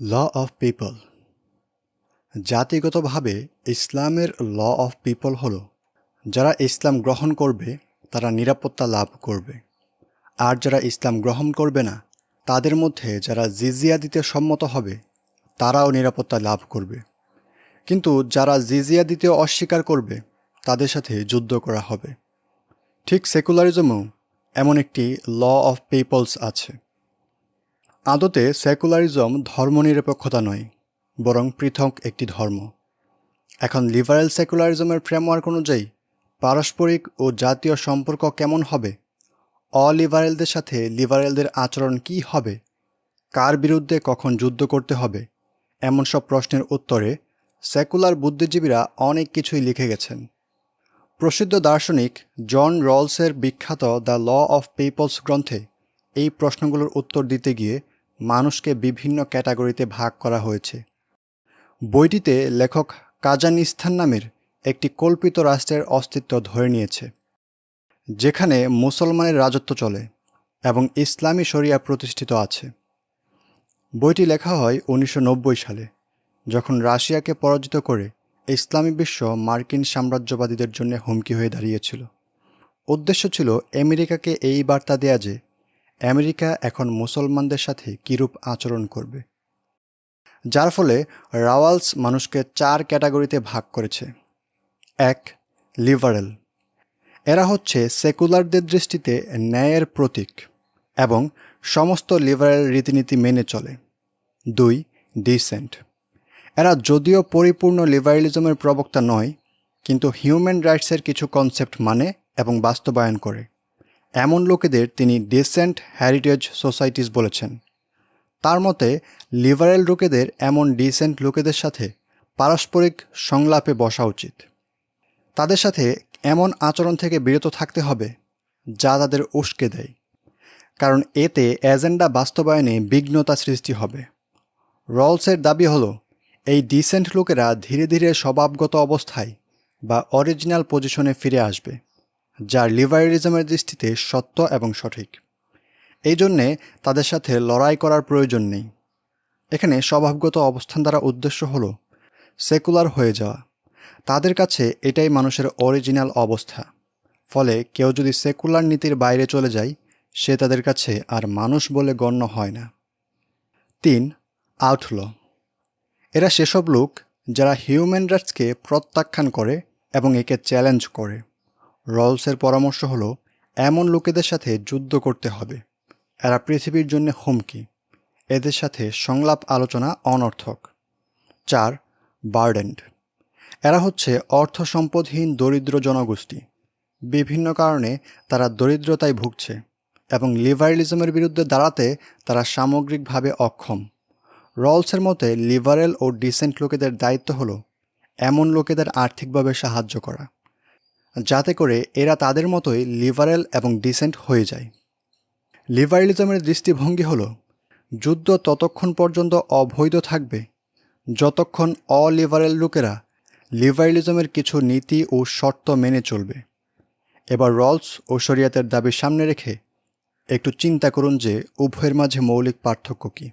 Law of people. জাতিগতভাবে ইসলামের law of people হল, যারা ইসলাম গ্রহণ করবে, তারা নিরাপত্তা লাভ করবে। আর যারা ইসলাম গ্রহণ করবে না, তাদের মধ্যে যারা জিজিয়া দিতে সম্মত হবে, তারাও নিরাপত্তা লাভ করবে। কিন্তু যারা জিজিয়া দিতে অস্বীকার করবে, তাদের সাথে যুদ্ধ করা হবে। ঠিক সেকুলারিজমেও এমন একটি ল অফ পিপলস আছে। আদতে সেকুলারিজম ধর্মনিরপেক্ষতা নয়, বরং পৃথক একটি ধর্ম। এখন লিবারেল সেকুলারিজমের ফ্রেমওয়ার্ক অনুযায়ী, পারস্পরিক ও জাতীয় সম্পর্ক কেমন হবে? অলিবারেলদের সাথে লিবারেলদের আচরণ কি হবে? কার বিরুদ্ধে কখন যুদ্ধ করতে হবে? এমন সব প্রশ্নের উত্তরে সেকুলার বুদ্ধিজীবীরা অনেক কিছুই লিখে গেছেন। প্রসিদ্ধ দার্শনিক জন রলসের বিখ্যাত দ্য ল অফ পিপলস গ্রন্থে এই প্রশ্নগুলোর উত্তর দিতে গিয়ে মানুষকে বিভিন্ন ক্যাটাগরিতে ভাগ করা হয়েছে। বইটিতে লেখক কাজানিস্তান নামের একটি কল্পিত রাষ্ট্রের অস্তিত্ব ধরে নিয়েছে, যেখানে মুসলমানের রাজত্ব চলে এবং ইসলামী শরিয়া প্রতিষ্ঠিত আছে। বইটি লেখা হয় উনিশশো নব্বই সালে, যখন রাশিয়াকে পরাজিত করে ইসলামী বিশ্ব মার্কিন সাম্রাজ্যবাদীদের জন্য হুমকি হয়ে দাঁড়িয়েছিল। উদ্দেশ্য ছিল আমেরিকাকে এই বার্তা দেয়া যে আমেরিকা এখন মুসলমানদের সাথে কীরূপ আচরণ করবে? যার ফলে রাওয়ালস মানুষকে চার ক্যাটাগরিতে ভাগ করেছে। এক, লিবারেল। এরা হচ্ছে সেকুলারদের দৃষ্টিতে ন্যায়ের প্রতীক এবং সমস্ত লিবারেল রীতিনীতি মেনে চলে। দুই, ডিসেন্ট। এরা যদিও পরিপূর্ণ লিবারেলিজমের প্রবক্তা নয়, কিন্তু হিউম্যান রাইটসের কিছু কনসেপ্ট মানে এবং বাস্তবায়ন করে। এমন লোকেদের তিনি ডিসেন্ট হ্যারিটেজ সোসাইটিস বলেছেন। তার মতে লিবারেল লোকেদের এমন ডিসেন্ট লোকেদের সাথে পারস্পরিক সংলাপে বসা উচিত। তাদের সাথে এমন আচরণ থেকে বিরত থাকতে হবে, যা তাদের উস্কে দেয়। কারণ এতে এজেন্ডা বাস্তবায়নে বিঘ্নতা সৃষ্টি হবে। রলসের দাবি হলো, এই ডিসেন্ট লোকেরা ধীরে ধীরে স্বভাবগত অবস্থায় বা অরিজিনাল পজিশনে ফিরে আসবে। যার লিবারেলিজমের দৃষ্টিতে সত্য এবং সঠিক। এই জন্যে তাদের সাথে লড়াই করার প্রয়োজন নেই। এখানে স্বভাবগত অবস্থান দ্বারা উদ্দেশ্য হলো সেকুলার হয়ে যাওয়া। তাদের কাছে এটাই মানুষের অরিজিনাল অবস্থা। ফলে কেউ যদি সেকুলার নীতির বাইরে চলে যায়, সে তাদের কাছে আর মানুষ বলে গণ্য হয় না। তিন, আউটল। এরা সেসব লোক যারা হিউম্যান রাইটসকে প্রত্যাখ্যান করে এবং একে চ্যালেঞ্জ করে। রলসের পরামর্শ হলো, এমন লোকেদের সাথে যুদ্ধ করতে হবে। এরা পৃথিবীর জন্য হুমকি। এদের সাথে সংলাপ আলোচনা অনর্থক। চার, বার্ডেন্ড। এরা হচ্ছে অর্থ সম্পদহীন দরিদ্র জনগোষ্ঠী। বিভিন্ন কারণে তারা দরিদ্রতায় ভুগছে এবং লিবারেলিজমের বিরুদ্ধে দাঁড়াতে তারা সামগ্রিকভাবে অক্ষম। রলসের মতে, লিবারেল ও ডিসেন্ট লোকেদের দায়িত্ব হলো, এমন লোকেদের আর্থিকভাবে সাহায্য করা। যাতে করে এরা তাদের মতোই লিবারেল এবং ডিসেন্ট হয়ে যায়। লিবারেলিজমের দৃষ্টিভঙ্গি হল, যুদ্ধ ততক্ষণ পর্যন্ত অবৈধ থাকবে, যতক্ষণ অলিবারেল লোকেরা লিবারেলিজমের কিছু নীতি ও শর্ত মেনে চলবে। এবার রলস ও শরিয়াতের দাবি সামনে রেখে একটু চিন্তা করুন যে উভয়ের মাঝে মৌলিক পার্থক্য কী।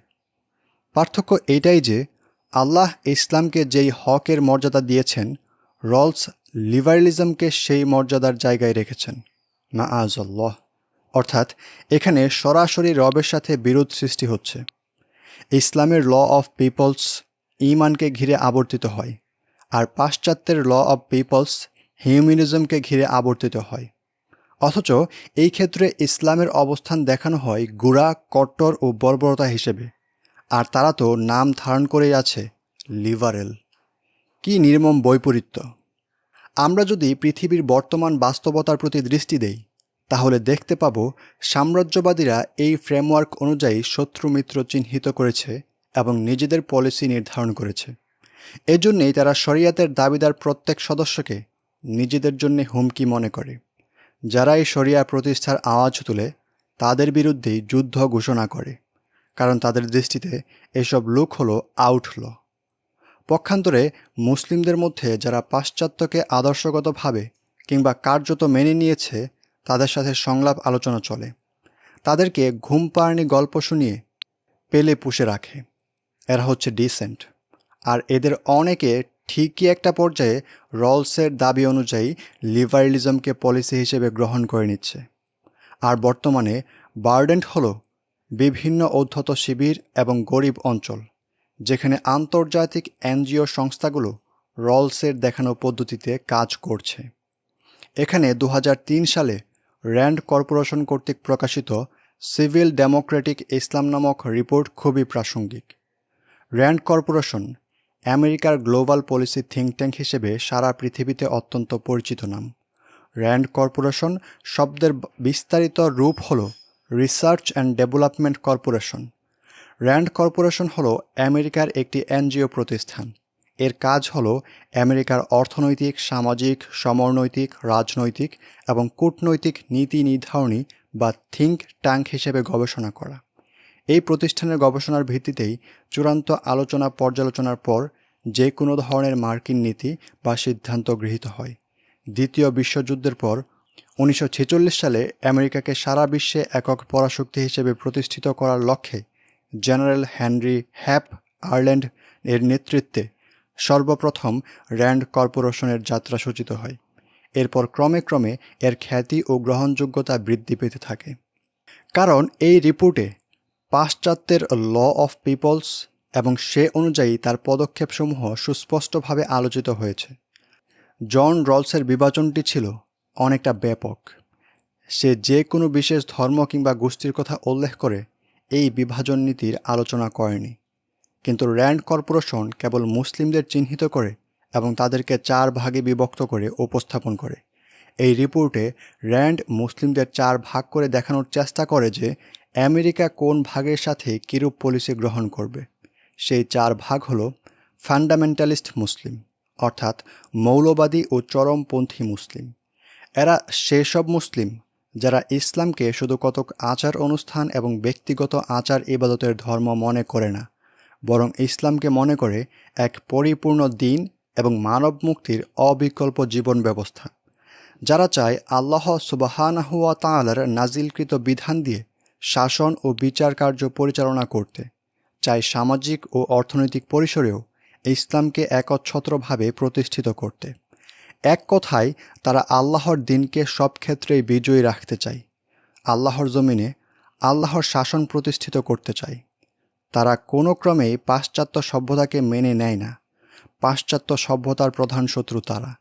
পার্থক্য এইটাই যে আল্লাহ ইসলামকে যেই হকের মর্যাদা দিয়েছেন, রলস লিবারেলিজমকে সেই মর্যাদার জায়গায় রেখেছেন, না আজল্লাহ অর্থাৎ এখানে সরাসরি রবের সাথে বিরোধ সৃষ্টি হচ্ছে। ইসলামের ল অফ পিপলস ইমানকে ঘিরে আবর্তিত হয়, আর পাশ্চাত্যের ল অফ পিপলস হিউম্যানিজমকে ঘিরে আবর্তিত হয়। অথচ এই ক্ষেত্রে ইসলামের অবস্থান দেখানো হয় গুড়া, কট্টর ও বর্বরতা হিসেবে। আর তারা তো নাম ধারণ করেই আছে লিভারেল কি নির্মম বৈপরীত্য। আমরা যদি পৃথিবীর বর্তমান বাস্তবতার প্রতি দৃষ্টি দেই, তাহলে দেখতে পাব সাম্রাজ্যবাদীরা এই ফ্রেমওয়ার্ক অনুযায়ী শত্রু মিত্র চিহ্নিত করেছে এবং নিজেদের পলিসি নির্ধারণ করেছে। এজন্যেই তারা শরিয়াতের দাবিদার প্রত্যেক সদস্যকে নিজেদের জন্য হুমকি মনে করে। যারা এই শরিয়া প্রতিষ্ঠার আওয়াজ তুলে, তাদের বিরুদ্ধেই যুদ্ধ ঘোষণা করে। কারণ তাদের দৃষ্টিতে এসব লোক হলো আউটল। পক্ষান্তরে মুসলিমদের মধ্যে যারা পাশ্চাত্যকে আদর্শগতভাবে কিংবা কার্যত মেনে নিয়েছে, তাদের সাথে সংলাপ আলোচনা চলে। তাদেরকে ঘুম পাড়নি গল্প শুনিয়ে পেলে পুষে রাখে। এরা হচ্ছে ডিসেন্ট। আর এদের অনেকে ঠিকই একটা পর্যায়ে রলসের দাবি অনুযায়ী লিবারেলিজমকে পলিসি হিসেবে গ্রহণ করে নিচ্ছে। আর বর্তমানে বার্ডেন্ট হল বিভিন্ন উদ্ধত শিবির এবং গরিব অঞ্চল। যেখানে আন্তর্জাতিক এনজিও সংস্থাগুলো রলসের দেখানো পদ্ধতিতে কাজ করছে। এখানে দু হাজার তিন সালে র্যান্ড কর্পোরেশন কর্তৃক প্রকাশিত সিভিল ডেমোক্রেটিক ইসলাম নামক রিপোর্ট খুবই প্রাসঙ্গিক। র্যান্ড কর্পোরেশন আমেরিকার গ্লোবাল পলিসি থিঙ্ক ট্যাঙ্ক হিসেবে সারা পৃথিবীতে অত্যন্ত পরিচিত নাম। র্যান্ড কর্পোরেশন শব্দের বিস্তারিত রূপ হল research and development corporation. Rand corporation হল আমেরিকার একটি এনজিও প্রতিষ্ঠান। এর কাজ হল আমেরিকার অর্থনৈতিক, সামাজিক, সমরনৈতিক, রাজনৈতিক এবং কূটনৈতিক নীতি নির্ধারণী বা থিঙ্ক ট্যাঙ্ক হিসেবে গবেষণা করা। এই প্রতিষ্ঠানের গবেষণার ভিত্তিতেই চূড়ান্ত আলোচনা পর্যালোচনার পর যে কোনো ধরনের মার্কিন নীতি বা সিদ্ধান্ত গৃহীত হয়। দ্বিতীয় বিশ্বযুদ্ধের পর উনিশশো ছেচল্লিশ সালে আমেরিকাকে সারা বিশ্বে একক পরাশক্তি হিসেবে প্রতিষ্ঠিত করার লক্ষ্যে জেনারেল হেনরি হ্যাপ আয়ারল্যান্ড এর নেতৃত্বে সর্বপ্রথম র্যান্ড কর্পোরেশনের যাত্রা সূচিত হয়। এরপর ক্রমে ক্রমে এর খ্যাতি ও গ্রহণযোগ্যতা বৃদ্ধি পেতে থাকে। কারণ এই রিপোর্টে পাশ্চাত্যের ল অফ পিপলস এবং সে অনুযায়ী তার পদক্ষেপসমূহ সুস্পষ্টভাবে আলোচিত হয়েছে। জন রলসের বিভাজনটি ছিল অনেকটা ব্যাপক। সে যে কোনো বিশেষ ধর্ম কিংবা গোষ্ঠীর কথা উল্লেখ করে এই বিভাজন নীতির আলোচনা করেনি। কিন্তু র্যান্ড কর্পোরেশন কেবল মুসলিমদের চিহ্নিত করে এবং তাদেরকে চার ভাগে বিভক্ত করে উপস্থাপন করে। এই রিপোর্টে র্যান্ড মুসলিমদের চার ভাগ করে দেখানোর চেষ্টা করে যে আমেরিকা কোন ভাগের সাথে কিরূপ পলিসি গ্রহণ করবে। সেই চার ভাগ হলো ফান্ডামেন্টালিস্ট মুসলিম, অর্থাৎ মৌলবাদী ও চরমপন্থী মুসলিম। এরা সেসব মুসলিম যারা ইসলামকে শুধু কতক আচার অনুষ্ঠান এবং ব্যক্তিগত আচার ইবাদতের ধর্ম মনে করে না, বরং ইসলামকে মনে করে এক পরিপূর্ণ দিন এবং মানব মুক্তির অবিকল্প জীবন ব্যবস্থা। যারা চায় আল্লাহ সুবাহানাহুয়া তাঁলার নাজিলকৃত বিধান দিয়ে শাসন ও বিচার কার্য পরিচালনা করতে, চায় সামাজিক ও অর্থনৈতিক পরিসরেও ইসলামকে একচ্ছত্রভাবে প্রতিষ্ঠিত করতে। এক কথায়, তারা আল্লাহর দিনকে সব ক্ষেত্রেই বিজয়ী রাখতে চায়। আল্লাহর জমিনে আল্লাহর শাসন প্রতিষ্ঠিত করতে চায়। তারা কোনো ক্রমেই পাশ্চাত্য সভ্যতাকে মেনে নেয় না। পাশ্চাত্য সভ্যতার প্রধান শত্রু তারা।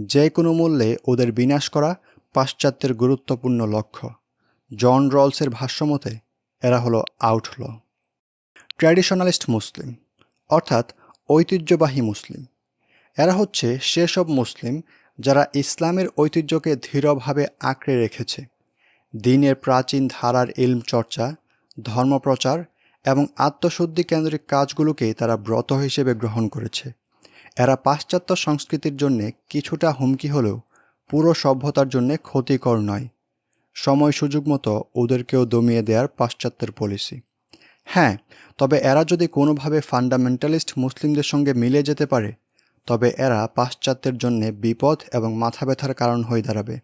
যে কোনো মূল্যে ওদের বিনাশ করা পাশ্চাত্যের গুরুত্বপূর্ণ লক্ষ্য। জন রলসের ভাষ্যমতে, এরা হলো আউটল। ট্র্যাডিশনালিস্ট মুসলিম, অর্থাৎ ঐতিহ্যবাহী মুসলিম। এরা হচ্ছে সেসব মুসলিম যারা ইসলামের ঐতিহ্যকে দৃঢ়ভাবে আঁকড়ে রেখেছে। দিনের প্রাচীন ধারার ইলম চর্চা, ধর্মপ্রচার এবং আত্মশুদ্ধি কেন্দ্রিক কাজগুলোকে তারা ব্রত হিসেবে গ্রহণ করেছে। এরা পাশ্চাত্য সংস্কৃতির জন্যে কিছুটা হুমকি হলেও পুরো সভ্যতার জন্যে ক্ষতিকর নয়। সময় সুযোগ মতো ওদেরকেও দমিয়ে দেওয়ার পাশ্চাত্যের পলিসি। হ্যাঁ তবে এরা যদি কোনোভাবে ফান্ডামেন্টালিস্ট মুসলিমদের সঙ্গে মিলে যেতে পারে তবে এরা পাশ্চাত্যের জন্যে বিপদ এবং মাথা ব্যথার কারণ হয়ে দাঁড়াবে।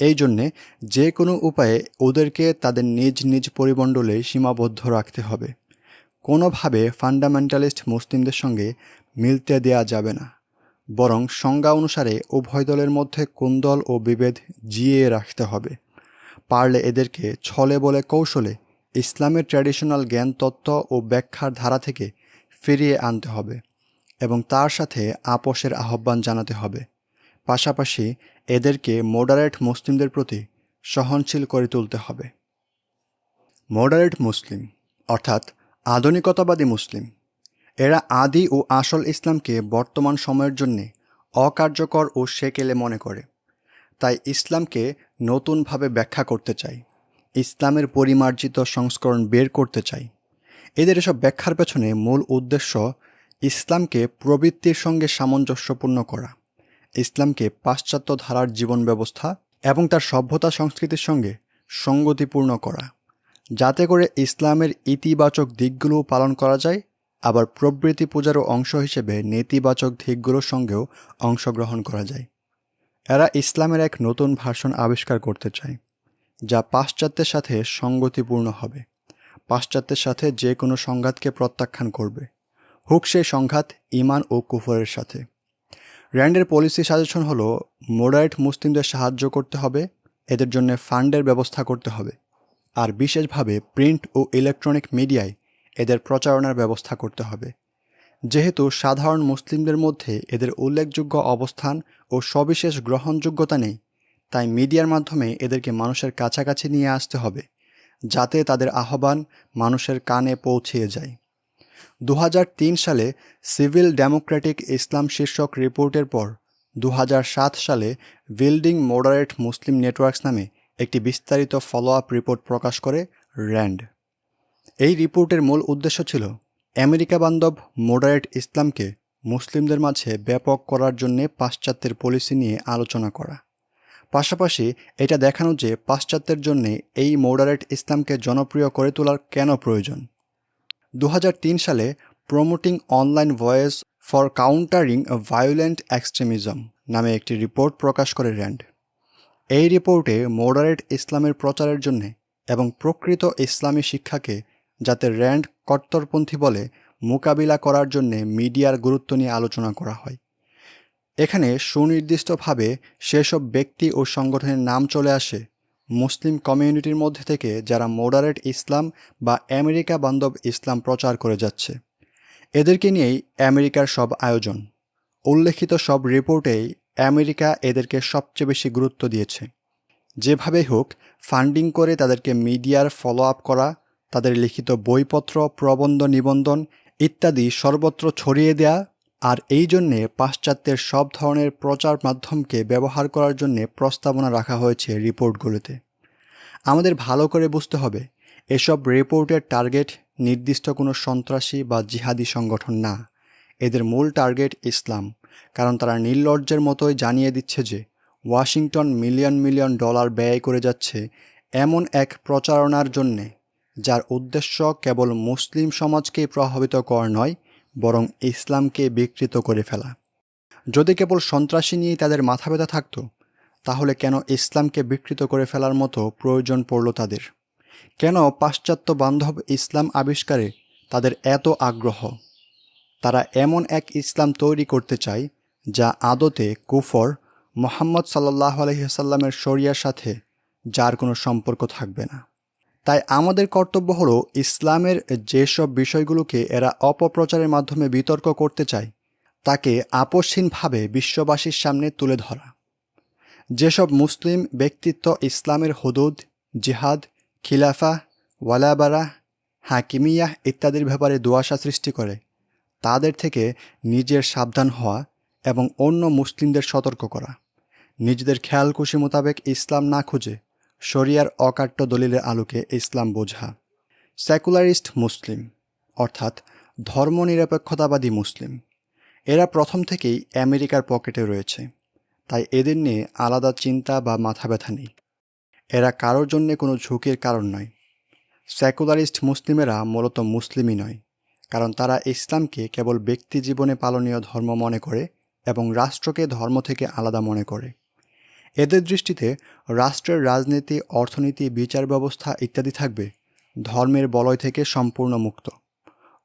এই জন্যে যে কোনো উপায়ে ওদেরকে তাদের নিজ নিজ পরিমণ্ডলে সীমাবদ্ধ রাখতে হবে। কোনোভাবে ফান্ডামেন্টালিস্ট মুসলিমদের সঙ্গে মিলতে দেয়া যাবে না। বরং সংজ্ঞা অনুসারে উভয় দলের মধ্যে কুন্দল ও বিভেদ জিয়ে রাখতে হবে। পারলে এদেরকে ছলে বলে কৌশলে ইসলামের ট্র্যাডিশনাল জ্ঞান তত্ত্ব ও ব্যাখ্যার ধারা থেকে ফিরিয়ে আনতে হবে। এবং তার সাথে আপোষের আহ্বান জানাতে হবে। পাশাপাশি এদেরকে মডারেট মুসলিমদের প্রতি সহনশীল করে তুলতে হবে। মডারেট মুসলিম, অর্থাৎ আধুনিকতাবাদী মুসলিম, এরা আদি ও আসল ইসলামকে বর্তমান সময়ের জন্যে অকার্যকর ও সেকেলে মনে করে। তাই ইসলামকে নতুনভাবে ব্যাখ্যা করতে চাই, ইসলামের পরিমার্জিত সংস্করণ বের করতে চাই। এদের এসব ব্যাখ্যার পেছনে মূল উদ্দেশ্য ইসলামকে প্রবৃত্তির সঙ্গে সামঞ্জস্যপূর্ণ করা, ইসলামকে পাশ্চাত্য ধারার জীবন ব্যবস্থা এবং তার সভ্যতা সংস্কৃতির সঙ্গে সঙ্গতিপূর্ণ করা, যাতে করে ইসলামের ইতিবাচক দিকগুলোও পালন করা যায়, আবার প্রবৃত্তি পূজারও অংশ হিসেবে নেতিবাচক দিকগুলোর সঙ্গেও অংশগ্রহণ করা যায়। এরা ইসলামের এক নতুন ভার্সন আবিষ্কার করতে চায়, যা পাশ্চাত্যের সাথে সঙ্গতিপূর্ণ হবে, পাশ্চাত্যের সাথে যে কোনো সংঘাতকে প্রত্যাখ্যান করবে। হুক সেই সংঘাত ইমান ও কুফরের সাথে। র্যান্ডের পলিসি সাজেশন হলো, মোডারেট মুসলিমদের সাহায্য করতে হবে, এদের জন্য ফান্ডের ব্যবস্থা করতে হবে। আর বিশেষভাবে প্রিন্ট ও ইলেকট্রনিক মিডিয়ায় এদের প্রচারণার ব্যবস্থা করতে হবে। যেহেতু সাধারণ মুসলিমদের মধ্যে এদের উল্লেখযোগ্য অবস্থান ও সবিশেষ গ্রহণযোগ্যতা নেই, তাই মিডিয়ার মাধ্যমে এদেরকে মানুষের কাছাকাছি নিয়ে আসতে হবে, যাতে তাদের আহ্বান মানুষের কানে পৌঁছিয়ে যায়। দু হাজার তিন সালে সিভিল ডেমোক্রেটিক ইসলাম শীর্ষক রিপোর্টের পর দু হাজার সাত সালে বিল্ডিং মডারেট মুসলিম নেটওয়ার্কস নামে একটি বিস্তারিত ফলো আপ রিপোর্ট প্রকাশ করে র্যান্ড। এই রিপোর্টের মূল উদ্দেশ্য ছিল আমেরিকা বান্ধব মডারেট ইসলামকে মুসলিমদের মাঝে ব্যাপক করার জন্যে পাশ্চাত্যের পলিসি নিয়ে আলোচনা করা। পাশাপাশি এটা দেখানো যে পাশ্চাত্যের জন্যে এই মডারেট ইসলামকে জনপ্রিয় করে তোলার কেন প্রয়োজন? দু হাজার তিন সালে promoting online voice for countering violent extremism নামে একটি রিপোর্ট প্রকাশ করে র্যান্ড। এই রিপোর্টে মডারেট ইসলামের প্রচারের জন্য এবং প্রকৃত ইসলামী শিক্ষাকে যাতে র্যান্ড কট্টরপন্থী বলে মোকাবিলা করার জন্য মিডিয়ার গুরুত্ব নিয়ে আলোচনা করা হয়। এখানে সুনির্দিষ্টভাবে সেসব ব্যক্তি ও সংগঠনের নাম চলে আসে মুসলিম কমিউনিটির মধ্যে থেকে যারা মোডারেট ইসলাম বা আমেরিকা বান্ধব ইসলাম প্রচার করে যাচ্ছে। এদেরকে নিয়েই আমেরিকার সব আয়োজন। উল্লেখিত সব রিপোর্টেই আমেরিকা এদেরকে সবচেয়ে বেশি গুরুত্ব দিয়েছে। যেভাবে হোক, ফান্ডিং করে তাদেরকে মিডিয়ার ফলো আপ করা, তাদের লিখিত বইপত্র, প্রবন্ধ নিবন্ধন ইত্যাদি সর্বত্র ছড়িয়ে দেয়া আর এই জন্যে পাশ্চাত্যের সব ধরনের প্রচার মাধ্যমকে ব্যবহার করার জন্যে প্রস্তাবনা রাখা হয়েছে রিপোর্টগুলোতে। আমাদের ভালো করে বুঝতে হবে, এসব রিপোর্টের টার্গেট নির্দিষ্ট কোনো সন্ত্রাসী বা জিহাদি সংগঠন না। এদের মূল টার্গেট ইসলাম, কারণ তারা নির্লজ্জের মতোই জানিয়ে দিচ্ছে যে ওয়াশিংটন মিলিয়ন মিলিয়ন ডলার ব্যয় করে যাচ্ছে এমন এক প্রচারণার জন্যে, যার উদ্দেশ্য কেবল মুসলিম সমাজকেই প্রভাবিত করা নয় বরং ইসলামকে বিকৃত করে ফেলা। যদি কেবল সন্ত্রাসী নিয়েই তাদের মাথা ব্যথা থাকতো, তাহলে কেন ইসলামকে বিকৃত করে ফেলার মতো প্রয়োজন পড়ল তাদের? কেন পাশ্চাত্য বান্ধব ইসলাম আবিষ্কারে তাদের এত আগ্রহ? তারা এমন এক ইসলাম তৈরি করতে চায়, যা আদতে কুফর, মোহাম্মদ সাল্লাহ আলহিহাসাল্লামের শরিয়ার সাথে যার কোনো সম্পর্ক থাকবে না। তাই আমাদের কর্তব্য হলো ইসলামের যেসব বিষয়গুলোকে এরা অপপ্রচারের মাধ্যমে বিতর্ক করতে চায়, তাকে আপসহীনভাবে বিশ্ববাসীর সামনে তুলে ধরা। যেসব মুসলিম ব্যক্তিত্ব ইসলামের হদুদ, জিহাদ, খিলাফা, ওয়ালাবারা হাকিমিয়াহ ইত্যাদির ব্যাপারে দোয়াশা সৃষ্টি করে, তাদের থেকে নিজের সাবধান হওয়া এবং অন্য মুসলিমদের সতর্ক করা। নিজেদের খেয়াল খুশি মোতাবেক ইসলাম না খুঁজে শরিয়ার অকাট্য দলিলের আলোকে ইসলাম বোঝা। সেকুলারিস্ট মুসলিম, অর্থাৎ ধর্মনিরপেক্ষতাবাদী মুসলিম। এরা প্রথম থেকেই আমেরিকার পকেটে রয়েছে। তাই এদের নিয়ে আলাদা চিন্তা বা মাথা ব্যথা নেই। এরা কারোর জন্যে কোনো ঝুঁকির কারণ নয়। সেকুলারিস্ট মুসলিমেরা মূলত মুসলিমই নয়, কারণ তারা ইসলামকে কেবল ব্যক্তি জীবনে পালনীয় ধর্ম মনে করে এবং রাষ্ট্রকে ধর্ম থেকে আলাদা মনে করে। এদের দৃষ্টিতে রাষ্ট্রের রাজনীতি, অর্থনীতি বিচার ব্যবস্থা ইত্যাদি থাকবে, ধর্মের বলয় থেকে সম্পূর্ণ মুক্ত।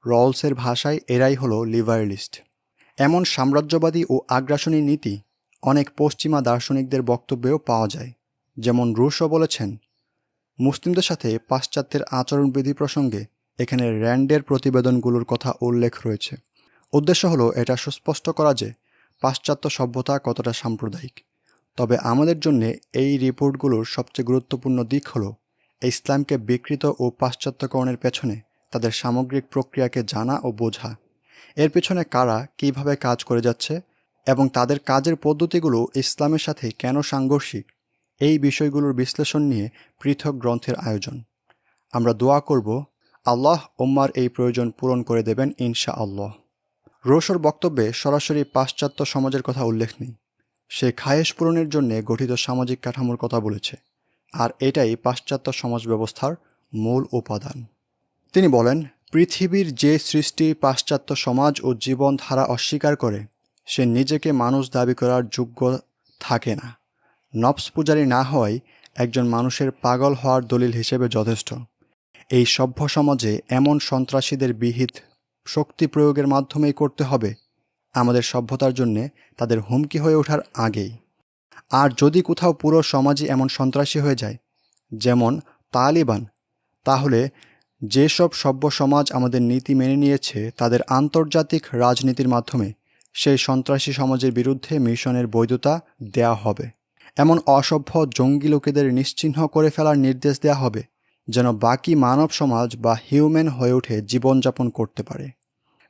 রলসের ভাষায় এরাই হলো লিবারেলিস্ট। এমন সাম্রাজ্যবাদী ও আগ্রাসনী নীতি অনেক পশ্চিমা দার্শনিকদের বক্তব্যেও পাওয়া যায়। যেমন রুশও বলেছেন, মুসলিমদের সাথে পাশ্চাত্যের আচরণবিধি প্রসঙ্গে এখানে র্যান্ডের প্রতিবেদনগুলোর কথা উল্লেখ রয়েছে। উদ্দেশ্য হলো এটা সুস্পষ্ট করা যে পাশ্চাত্য সভ্যতা কতটা সাম্প্রদায়িক। তবে আমাদের জন্যে এই রিপোর্টগুলোর সবচেয়ে গুরুত্বপূর্ণ দিক হলো, ইসলামকে বিকৃত ও পাশ্চাত্যকরণের পেছনে তাদের সামগ্রিক প্রক্রিয়াকে জানা ও বোঝা। এর পেছনে কারা কীভাবে কাজ করে যাচ্ছে এবং তাদের কাজের পদ্ধতিগুলো ইসলামের সাথে কেন সাংঘর্ষিক, এই বিষয়গুলোর বিশ্লেষণ নিয়ে পৃথক গ্রন্থের আয়োজন। আমরা দোয়া করব, আল্লাহ ওম্মার এই প্রয়োজন পূরণ করে দেবেন ইনশা আল্লাহ রোশর বক্তব্যে সরাসরি পাশ্চাত্য সমাজের কথা উল্লেখ নেই। সে খায়েশ পূরণের জন্য গঠিত সামাজিক কাঠামোর কথা বলেছে, আর এটাই পাশ্চাত্য সমাজ ব্যবস্থার মূল উপাদান। তিনি বলেন, পৃথিবীর যে সৃষ্টি পাশ্চাত্য সমাজ ও জীবনধারা অস্বীকার করে, সে নিজেকে মানুষ দাবি করার যোগ্য থাকে না। নবস পূজারী না হওয়াই একজন মানুষের পাগল হওয়ার দলিল হিসেবে যথেষ্ট। এই সভ্য সমাজে এমন সন্ত্রাসীদের বিহিত শক্তি প্রয়োগের মাধ্যমেই করতে হবে আমাদের সভ্যতার জন্যে তাদের হুমকি হয়ে ওঠার আগেই। আর যদি কোথাও পুরো সমাজই এমন সন্ত্রাসী হয়ে যায়, যেমন তালিবান, তাহলে যেসব সভ্য সমাজ আমাদের নীতি মেনে নিয়েছে, তাদের আন্তর্জাতিক রাজনীতির মাধ্যমে সেই সন্ত্রাসী সমাজের বিরুদ্ধে মিশনের বৈধতা দেয়া হবে। এমন অসভ্য জঙ্গি লোকেদের নিশ্চিহ্ন করে ফেলার নির্দেশ দেয়া হবে, যেন বাকি মানব সমাজ বা হিউম্যান হয়ে উঠে জীবনযাপন করতে পারে।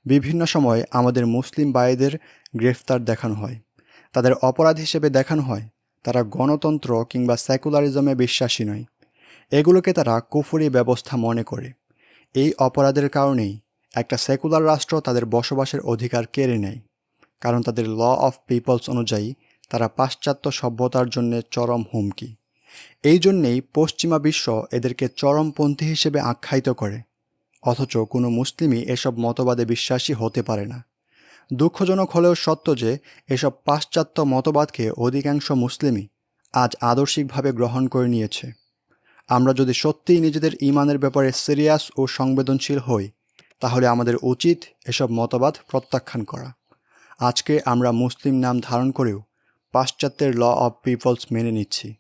বিভিন্ন সময় আমাদের মুসলিম ভাইদের গ্রেফতার দেখানো হয়। তাদের অপরাধ হিসেবে দেখানো হয়। তারা গণতন্ত্র কিংবা সেকুলারিজমে বিশ্বাসী নয়। এগুলোকে তারা কুফুরি ব্যবস্থা মনে করে। এই অপরাধের কারণেই একটা সেকুলার রাষ্ট্র তাদের বসবাসের অধিকার কেড়ে নেয়। কারণ তাদের ল অফ পিপলস অনুযায়ী তারা পাশ্চাত্য সভ্যতার জন্য চরম হুমকি। এই জন্যেই পশ্চিমা বিশ্ব এদেরকে চরমপন্থী হিসেবে আখ্যায়িত করে। অথচ কোনো মুসলিমই এসব মতবাদে বিশ্বাসী হতে পারে না। দুঃখজনক হলেও সত্য যে, এসব পাশ্চাত্য মতবাদকে অধিকাংশ মুসলিমই আজ আদর্শিকভাবে গ্রহণ করে নিয়েছে। আমরা যদি সত্যিই নিজেদের ইমানের ব্যাপারে সিরিয়াস ও সংবেদনশীল হই, তাহলে আমাদের উচিত এসব মতবাদ প্রত্যাখ্যান করা। আজকে আমরা মুসলিম নাম ধারণ করেও পাশ্চাত্যের ল অফ পিপলস মেনে নিচ্ছি,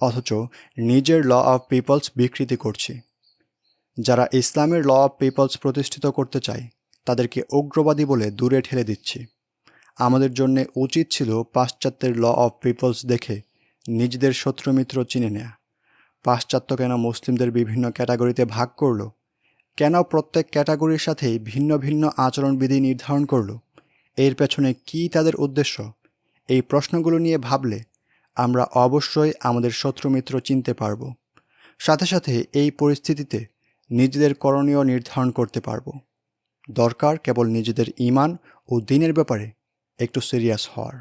অথচ নিজের ল অফ পিপলস বিকৃতি করছি। যারা ইসলামের ল অফ পিপলস প্রতিষ্ঠিত করতে চায়, তাদেরকে উগ্রবাদী বলে দূরে ঠেলে দিচ্ছি। আমাদের জন্যে উচিত ছিল পাশ্চাত্যের ল অফ পিপলস দেখে নিজেদের শত্রুমিত্র চিনে নেয়া। পাশ্চাত্য কেন মুসলিমদের বিভিন্ন ক্যাটাগরিতে ভাগ করল? কেন প্রত্যেক ক্যাটাগরির সাথেই ভিন্ন ভিন্ন আচরণবিধি নির্ধারণ করল? এর পেছনে কী তাদের উদ্দেশ্য? এই প্রশ্নগুলো নিয়ে ভাবলে আমরা অবশ্যই আমাদের শত্রুমিত্র চিনতে পারব। সাথে সাথে এই পরিস্থিতিতে নিজেদের করণীয় নির্ধারণ করতে পারব। দরকার কেবল নিজেদের ইমান ও দিনের ব্যাপারে একটু সিরিয়াস হওয়ার।